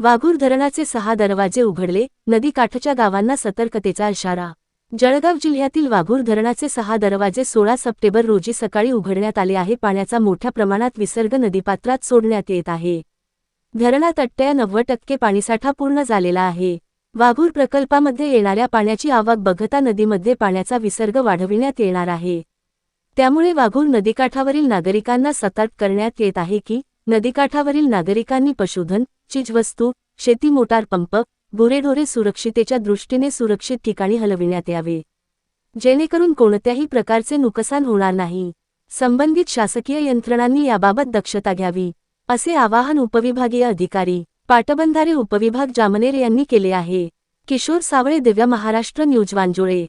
वाघूर धरणाचे सहा दरवाजे उघडले नदीकाठच्या गावांना सतर्कतेचा इशारा. जळगाव जिल्ह्यातील वाघूर धरणाचे सहा दरवाजे सोळा सप्टेंबर रोजी सकाळी उघडण्यात आले आहे. पाण्याचा मोठ्या प्रमाणात विसर्ग नदीपात्रात सोडण्यात येत आहे. धरणात अट्ट्या नव्वद टक्के पाणीसाठा पूर्ण झालेला आहे. वाघूर प्रकल्पामध्ये येणाऱ्या पाण्याची आवक बघता नदीमध्ये पाण्याचा विसर्ग वाढविण्यात येणार आहे. त्यामुळे वाघूर नदीकाठावरील नागरिकांना सतर्क करण्यात येत आहे की नदीकाठावरील नागरिकांनी पशुधन चीजवस्तू शेती मोटार पंप गुरेढोरे सुरक्षितेच्या दृष्टीने सुरक्षित ठिकाणी हलविण्यात यावे. जेणेकरून कोणत्याही प्रकारचे नुकसान होणार नाही. संबंधित शासकीय यंत्रणांनी याबाबत दक्षता घ्यावी असे आवाहन उपविभागीय अधिकारी पाटबंधारे उपविभाग जामनेर यांनी केले आहे. किशोर सावळे दिव्य महाराष्ट्र न्यूज वांजुळे.